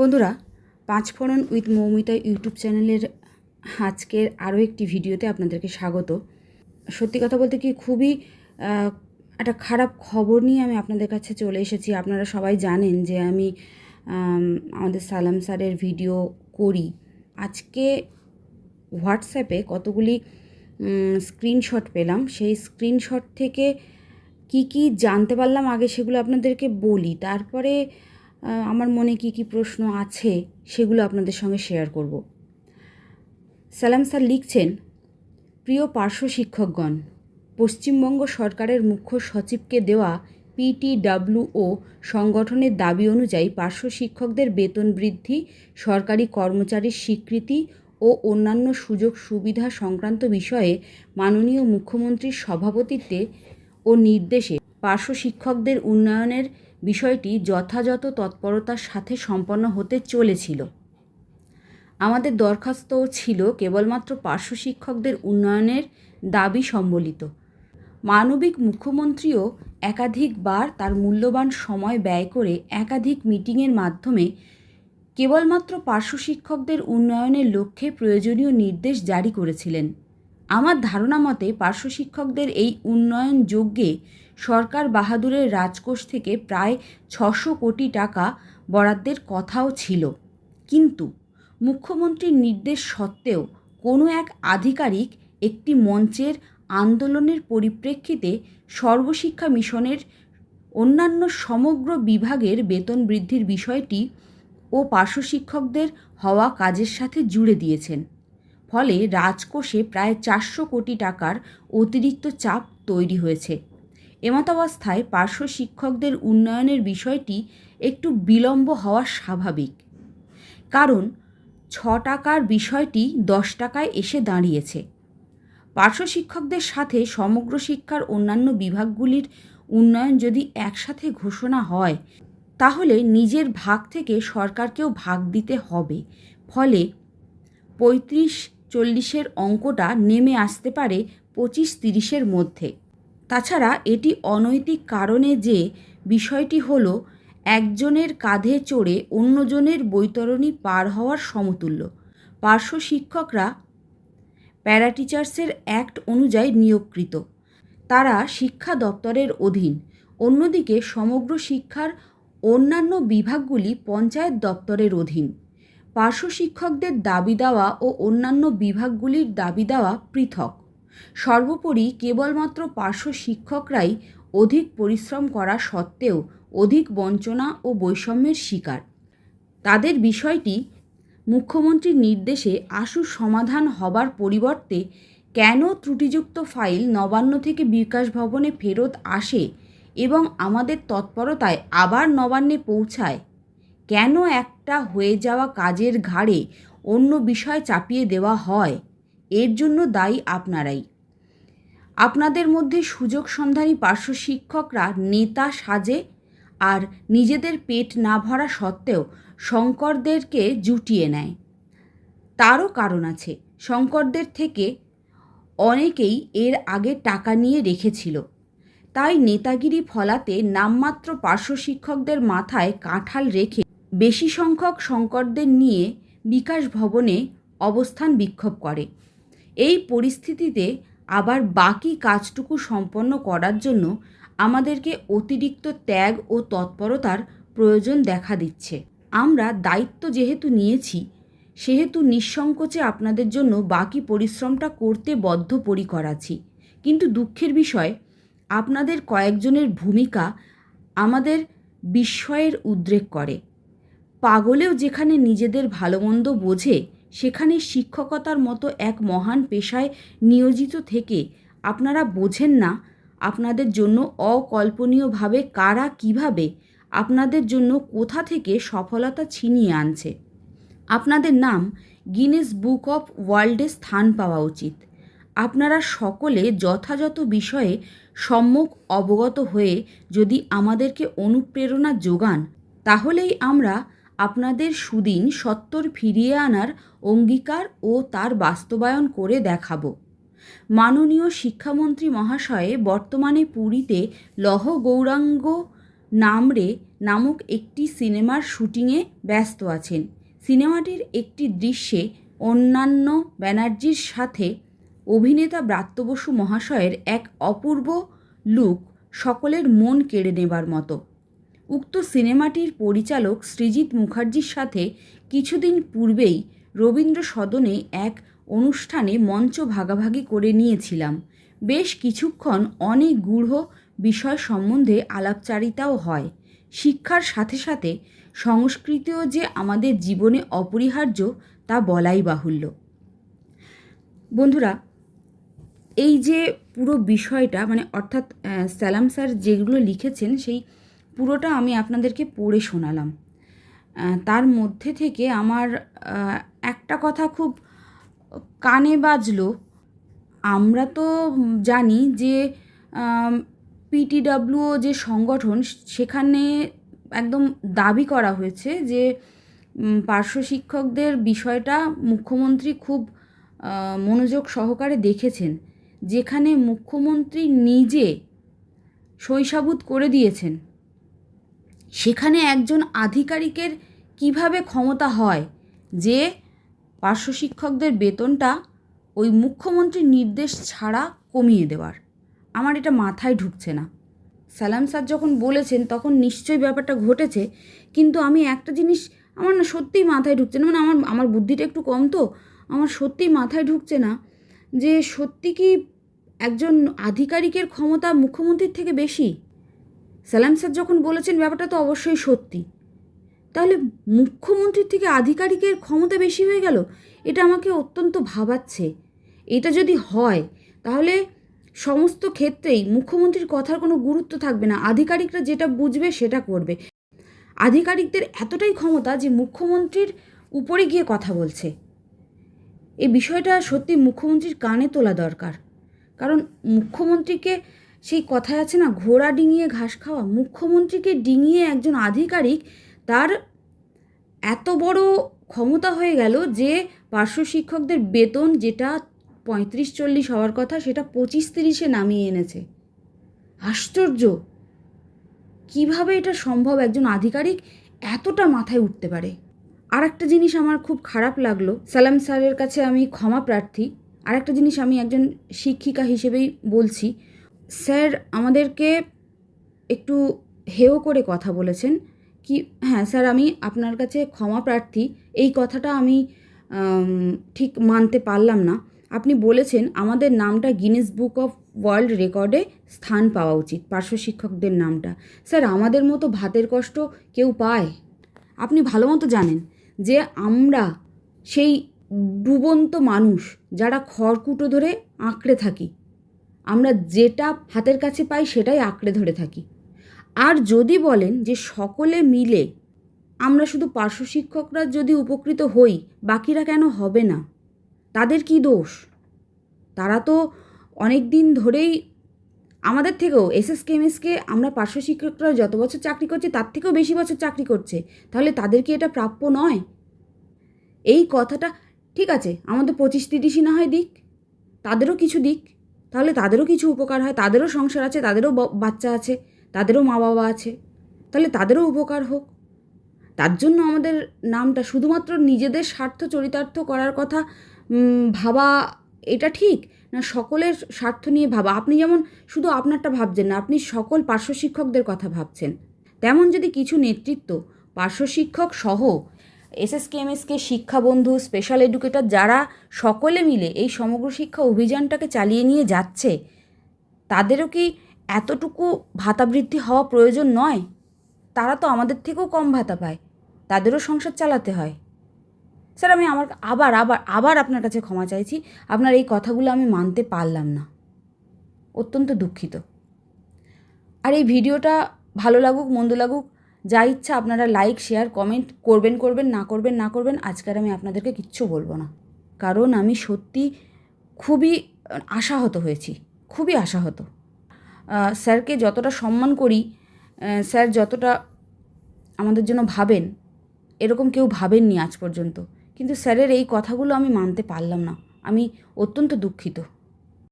বন্ধুরা পাঁচফোড়ন with Moumita YouTube চ্যানেলের আজকের আরও একটি ভিডিওতে আপনাদেরকে স্বাগত। সত্যি কথা বলতে কি খুবই একটা খারাপ খবর নিয়ে আমি আপনাদের কাছে চলে এসেছি। আপনারা সবাই জানেন যে আমি আমাদের সালাম স্যারের ভিডিও করি। আজকে হোয়াটসঅ্যাপে কতগুলি স্ক্রিনশট পেলাম। সেই স্ক্রিনশট থেকে কি কি জানতে পারলাম আগে সেগুলো আপনাদেরকে বলি। তারপরে আমার মনে কি কি প্রশ্ন আছে সেগুলো আপনাদের সঙ্গে শেয়ার করব। সালাম স্যার লিখছেন, প্রিয় পার্শ্ব শিক্ষকগণ, পশ্চিমবঙ্গ সরকারের মুখ্য সচিবকে দেওয়া পিটিডাব্লিউও সংগঠনের দাবি অনুযায়ী পার্শ্ব শিক্ষকদের বেতন বৃদ্ধি, সরকারি কর্মচারীর স্বীকৃতি ও অন্যান্য সুযোগ সুবিধা সংক্রান্ত বিষয়ে মাননীয় মুখ্যমন্ত্রীর সভাপতিত্বে ও নির্দেশে পার্শ্ব শিক্ষকদের উন্নয়নের বিষয়টি যথাযথ তৎপরতার সাথে সম্পন্ন হতে চলেছিল। আমাদের দরখাস্তও ছিল কেবলমাত্র পার্শ্ব শিক্ষকদের উন্নয়নের দাবি সম্বলিত। মানবিক মুখ্যমন্ত্রীও একাধিকবার তার মূল্যবান সময় ব্যয় করে একাধিক মিটিংয়ের মাধ্যমে কেবলমাত্র পার্শ্ব শিক্ষকদের উন্নয়নের লক্ষ্যে প্রয়োজনীয় নির্দেশ জারি করেছিলেন। আমার ধারণা মতে পার্শ্ব শিক্ষকদের এই উন্নয়ন যজ্ঞে সরকার বাহাদুরের রাজকোষ থেকে প্রায় ছশো কোটি টাকা বরাদ্দের কথাও ছিল। কিন্তু মুখ্যমন্ত্রীর নির্দেশ সত্ত্বেও কোনো এক আধিকারিক একটি মঞ্চের আন্দোলনের পরিপ্রেক্ষিতে সর্বশিক্ষা মিশনের অন্যান্য সমগ্র বিভাগের বেতন বৃদ্ধির বিষয়টি ও পার্শ্ব শিক্ষকদের হওয়া কাজের সাথে জুড়ে দিয়েছেন। ফলে রাজকোষে প্রায় চারশো কোটি টাকার অতিরিক্ত চাপ তৈরি হয়েছে। এমতাবস্থায় পার্শ্ব শিক্ষকদের উন্নয়নের বিষয়টি একটু বিলম্ব হওয়া স্বাভাবিক। কারণ, ছ টাকার বিষয়টি দশ টাকায় এসে দাঁড়িয়েছে। পার্শ্ব শিক্ষকদের সাথে সমগ্র শিক্ষার অন্যান্য বিভাগগুলির উন্নয়ন যদি একসাথে ঘোষণা হয়, তাহলে নিজের ভাগ থেকে সরকারকেও ভাগ দিতে হবে। ফলে পঁয়ত্রিশ চল্লিশের অঙ্কটা নেমে আসতে পারে পঁচিশ তিরিশের মধ্যে। তাছাড়া এটি অনৈতিক কারণে যে বিষয়টি হল, একজনের কাঁধে চড়ে অন্যজনের বৈতরণী পার হওয়ার সমতুল্য। পার্শ্ব শিক্ষকরা প্যারাটিচার্সের অ্যাক্ট অনুযায়ী নিয়োগকৃত। তারা শিক্ষা দপ্তরের অধীন। অন্যদিকে সমগ্র শিক্ষার অন্যান্য বিভাগগুলি পঞ্চায়েত দপ্তরের অধীন। পার্শ্ব শিক্ষকদের দাবি দেওয়া ও অন্যান্য বিভাগগুলির দাবি দেওয়া পৃথক। সর্বোপরি কেবলমাত্র পার্শ্ব শিক্ষকরাই অধিক পরিশ্রম করা সত্ত্বেও অধিক বঞ্চনা ও বৈষম্যের শিকার। তাদের বিষয়টি মুখ্যমন্ত্রীর নির্দেশে আশু সমাধান হবার পরিবর্তে কেন ত্রুটিযুক্ত ফাইল নবান্ন থেকে বিকাশ ভবনে ফেরত আসে এবং আমাদের তৎপরতায় আবার নবান্নে পৌঁছায়? কেন একটা হয়ে যাওয়া কাজের ঘাড়ে অন্য বিষয় চাপিয়ে দেওয়া হয়? এর জন্য দায়ী আপনারাই। আপনাদের মধ্যে সুযোগ সন্ধানী পার্শ্ব শিক্ষকরা নেতা সাজে আর নিজেদের পেট না ভরা সত্ত্বেও শঙ্করদেরকে জুটিয়ে নেয়। তারও কারণ আছে, শঙ্করদের থেকে অনেকেই এর আগে টাকা নিয়ে রেখেছিল। তাই নেতাগিরি ফলাতে নামমাত্র পার্শ্ব শিক্ষকদের মাথায় কাঁঠাল রেখে বেশি সংখ্যক শঙ্করদের নিয়ে বিকাশ ভবনে অবস্থান বিক্ষোভ করে। এই পরিস্থিতিতে আবার বাকি কাজটুকু সম্পন্ন করার জন্য আমাদেরকে অতিরিক্ত ত্যাগ ও তৎপরতার প্রয়োজন দেখা দিচ্ছে। আমরা দায়িত্ব যেহেতু নিয়েছি, সেহেতু নিঃসংকোচে আপনাদের জন্য বাকি পরিশ্রমটা করতে বদ্ধপরিকর আছি। কিন্তু দুঃখের বিষয়, আপনাদের কয়েকজনের ভূমিকা আমাদের বিস্ময়ের উদ্রেক করে। পাগলেও যেখানে নিজেদের ভালোমন্দ বোঝে সেখানে শিক্ষকতার মতো এক মহান পেশায় নিয়োজিত থেকে আপনারা বোঝেন না আপনাদের জন্য অকল্পনীয়ভাবে কারা কীভাবে আপনাদের জন্য কোথা থেকে সফলতা ছিনিয়ে আনছে। আপনাদের নাম গিনেস বুক অফ ওয়ার্ল্ডে স্থান পাওয়া উচিত। আপনারা সকলে যথাযথ বিষয়ে সম্মুখ অবগত হয়ে যদি আমাদেরকে অনুপ্রেরণা যোগান, তাহলেই আমরা আপনাদের সুদিন সত্তর ফিরিয়ে আনার অঙ্গীকার ও তার বাস্তবায়ন করে দেখাব। মাননীয় শিক্ষামন্ত্রী মহাশয়ে বর্তমানে পুরীতে লহ গৌরাঙ্গ নামরে নামক একটি সিনেমার শুটিংয়ে ব্যস্ত আছেন। সিনেমাটির একটি দৃশ্যে অন্যান্য ব্যানার্জির সাথে অভিনেতা ব্রাত্য বসু মহাশয়ের এক অপূর্ব লুক সকলের মন কেড়ে নেবার মতো। উক্ত সিনেমাটির পরিচালক সৃজিত মুখার্জির সাথে কিছুদিন পূর্বেই রবীন্দ্র সদনে এক অনুষ্ঠানে মঞ্চ ভাগাভাগি করে নিয়েছিলাম। বেশ কিছুক্ষণ অনেক গূঢ় বিষয় সম্বন্ধে আলাপচারিতাও হয়। শিক্ষার সাথে সাথে সংস্কৃতিও যে আমাদের জীবনে অপরিহার্য তা বলাই বাহুল্য। বন্ধুরা, এই যে পুরো বিষয়টা মানে অর্থাৎ সালাম স্যার যেগুলো লিখেছেন, সেই পুরোটা আমি আপনাদেরকে পড়ে শোনালাম। তার মধ্যে থেকে আমার একটা কথা খুব কানে বাজলো। আমরা তো জানি যে পিটিডাব্লিউও যে সংগঠন, সেখানে একদম দাবি করা হয়েছে যে পার্শ্ব শিক্ষকদের বিষয়টা মুখ্যমন্ত্রী খুব মনোযোগ সহকারে দেখেছেন। যেখানে মুখ্যমন্ত্রী নিজে শৈশাবুত করে দিয়েছেন। সেখানে একজন আধিকারিকের কীভাবে ক্ষমতা হয় যে পার্শ্ব শিক্ষকদের বেতনটা ওই মুখ্যমন্ত্রীর নির্দেশ ছাড়া কমিয়ে দেওয়ার? আমার এটা মাথায় ঢুকছে না। সালাম স্যার যখন বলেছেন তখন নিশ্চয়ই ব্যাপারটা ঘটেছে, কিন্তু আমি একটা জিনিস আমার না সত্যিই মাথায় ঢুকছে না। মানে আমার আমার বুদ্ধিটা একটু কম তো। আমার সত্যিই মাথায় ঢুকছে না যে সত্যি কি একজন আধিকারিকের ক্ষমতা মুখ্যমন্ত্রীর থেকে বেশি? সালাম স্যার যখন বলেছেন ব্যাপারটা তো অবশ্যই সত্যি। তাহলে মুখ্যমন্ত্রীর থেকে আধিকারিকের ক্ষমতা বেশি হয়ে গেল? এটা আমাকে অত্যন্ত ভাবাচ্ছে। এটা যদি হয়, তাহলে সমস্ত ক্ষেত্রেই মুখ্যমন্ত্রীর কথার কোনো গুরুত্ব থাকবে না। আধিকারিকরা যেটা বুঝবে সেটা করবে। আধিকারিকদের এতটাই ক্ষমতা যে মুখ্যমন্ত্রীর উপরে গিয়ে কথা বলছে। এই বিষয়টা সত্যি মুখ্যমন্ত্রীর কানে তোলা দরকার। কারণ মুখ্যমন্ত্রীকে সেই কথায় আছে না, ঘোড়া ডিঙিয়ে ঘাস খাওয়া। মুখ্যমন্ত্রীকে ডিঙিয়ে একজন আধিকারিক তার এত বড় ক্ষমতা হয়ে গেল যে পার্শ্ব শিক্ষকদের বেতন যেটা পঁয়ত্রিশ চল্লিশ হওয়ার কথা, সেটা পঁচিশ তিরিশে নামিয়ে এনেছে। আশ্চর্য! কীভাবে এটা সম্ভব একজন আধিকারিক এতটা মাথায় উঠতে পারে? আর একটা জিনিস আমার খুব খারাপ লাগল, সালাম স্যারের কাছে আমি ক্ষমা প্রার্থী। আর একটা জিনিস আমি একজন শিক্ষিকা হিসেবেই বলছি স্যার, আমাদেরকে একটু হেও করে কথা বলেছেন। কি হ্যাঁ স্যার, আমি আপনার কাছে ক্ষমা প্রার্থী। এই কথাটা আমি ঠিক মানতে পারলাম না। আপনি বলেছেন আমাদের নামটা গিনেস বুক অফ ওয়ার্ল্ড রেকর্ডে স্থান পাওয়া উচিত, পার্শ্ব শিক্ষকদের নামটা। স্যার, আমাদের মতো ভাতের কষ্ট কেউ পায়? আপনি ভালো মতো জানেন যে আমরা সেই ডুবন্ত মানুষ যারা খড়কুটো ধরে আঁকড়ে থাকি। আমরা যেটা হাতের কাছে পাই সেটাই আঁকড়ে ধরে থাকি। আর যদি বলেন যে সকলে মিলে আমরা শুধু পার্শ্ব শিক্ষকরা যদি উপকৃত হই, বাকিরা কেন হবে না? তাদের কি দোষ? তারা তো অনেক দিন ধরেই আমাদের থেকেও, এসএস কেমএসকে আমরা পার্শ্ব শিক্ষকরা যত বছর চাকরি করছে, তার থেকেও বেশি বছর চাকরি করছে। তাহলে তাদের কি এটা প্রাপ্য নয়? এই কথাটা, ঠিক আছে, আমাদের পঁচিশ তিরিশই না হয় দিক, তাদেরও কিছু দিক। তাহলে তাদেরও কিছু উপকার হয়, তাদেরও সংসার আছে, তাদেরও বাচ্চা আছে, তাদেরও মা বাবা আছে। তাহলে তাদেরও উপকার হোক। তার জন্য আমাদের নামটা শুধুমাত্র নিজেদের স্বার্থ চরিতার্থ করার কথা ভাবা এটা ঠিক না সকলের স্বার্থ নিয়ে ভাবা? আপনি যেমন শুধু আপনারটা ভাবছেন না, আপনি সকল পার্শ্ব শিক্ষকদের কথা ভাবছেন। তেমন যদি কিছু নেতৃত্ব, পার্শ্ব শিক্ষক সহ এসএসকে এমএসকে শিক্ষাবন্ধু স্পেশাল এডুকেটর যারা সকলে মিলে এই সমগ্র শিক্ষা অভিযানটাকে চালিয়ে নিয়ে যাচ্ছে, তাদেরও কি এতটুকু ভাতা বৃদ্ধি হওয়া প্রয়োজন নয়? তারা তো আমাদের থেকেও কম ভাতা পায়, তাদেরও সংসার চালাতে হয়। স্যার, আমি আমার আবার আবার আবার আপনার কাছে ক্ষমা চাইছি, আপনার এই কথাগুলো আমি মানতে পারলাম না। অত্যন্ত দুঃখিত। আর এই ভিডিওটা ভালো লাগুক, মন্দ লাগুক যা ইচ্ছা আপনারা লাইক শেয়ার কমেন্ট করবেন করবেন, না করবেন না করবেন, আজকের আমি আপনাদেরকে কিচ্ছু বলব না। কারণ আমি সত্যি খুবই আশাহত হয়েছি, খুবই আশাহত। স্যারকে যতটা সম্মান করি স্যার যতটা আমাদের জন্য ভাবেন, এরকম কেউ ভাবেননি আজ পর্যন্ত। কিন্তু স্যারের এই কথাগুলো আমি মানতে পারলাম না। আমি অত্যন্ত দুঃখিত।